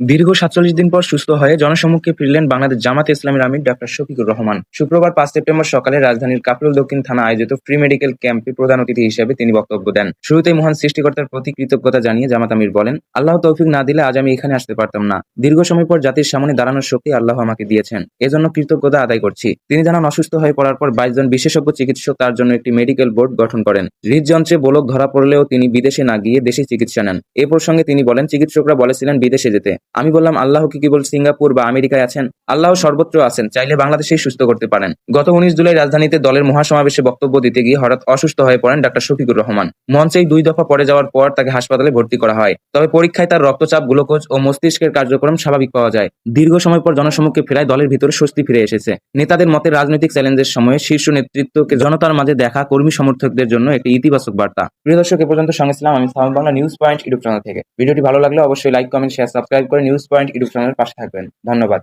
দীর্ঘ সাতচল্লিশ দিন পর সুস্থ হয়ে জনসম্মুখে ফিরলেন বাংলাদেশ জামাত ইসলামের আমির ডাক্তার শফিকুর রহমান। শুক্রবার পাঁচ সেপ্টেম্বর সকালে রাজধানীর কাপরুল দক্ষিণ থানা আয়োজিত ফ্রি মেডিকেল ক্যাম্পে প্রধান অতিথি হিসেবে তিনি বক্তব্য দেন। শুরুতেই মহান সৃষ্টিকর্তার প্রতি কৃতজ্ঞতা জানিয়ে জামাত আমির বলেন, আল্লাহ তৌফিক না দিলে আজ আমি এখানে আসতে পারতাম না। দীর্ঘ সময় পর জাতির সামনে দাঁড়ানোর শক্তি আল্লাহ আমাকে দিয়েছেন। এজন্য কৃতজ্ঞতা আদায় করছি। তিনি জানান, অসুস্থ হয়ে পড়ার পর বাইশ জন বিশেষজ্ঞ চিকিৎসক তার জন্য একটি মেডিকেল বোর্ড গঠন করেন। হৃদযন্ত্রে বোলক ধরা পড়লেও তিনি বিদেশে না গিয়ে দেশে চিকিৎসা নেন। এ প্রসঙ্গে তিনি বলেন, চিকিৎসকরা বলেছিলেন বিদেশে যেতে। আমি বললাম, আল্লাহ কি কেবল সিঙ্গাপুর বা আমেরিকায় আছেন? আল্লাহ সর্বত্র আছেন, চাইলে বাংলাদেশেই সুস্থ করতে পারেন। গত উনিশ জুলাই রাজধানীতে দলের মহাসমাবেশে বক্তব্য দিতে গিয়ে হঠাৎ অসুস্থ হয়ে পড়েন ডাক্তার শফিকুর রহমান। মঞ্চেই দুই দফা পড়ে যাওয়ার পর তাকে হাসপাতালে ভর্তি করা হয়। তবে পরীক্ষায় তার রক্তচাপ, গ্লুকোজ ও মস্তিষ্কের কার্যক্রম স্বাভাবিক পাওয়া যায়। দীর্ঘ সময় পর জনসম্মুখে ফেরায় দলের ভিতরে স্বস্তি ফিরে এসেছে। নেতাদের মতে রাজনৈতিক চ্যালেঞ্জের সময়ে শীর্ষ নেতৃত্বকে জনতার মাঝে দেখা কর্মী সমর্থকদের জন্য একটি ইতিবাচক বার্তা। প্রিয় দর্শক, এ পর্যন্ত সঙ্গে ছিলাম আমি sound Bangla news point YouTube channel থেকে। ভিডিওটি ভালো লাগলে অবশ্যই লাইক, কমেন্ট, শেয়ার, সাবস্ক্রাইব করে নিউজ পয়েন্ট ইউটিউব চ্যানেলের পাশে থাকবেন। ধন্যবাদ।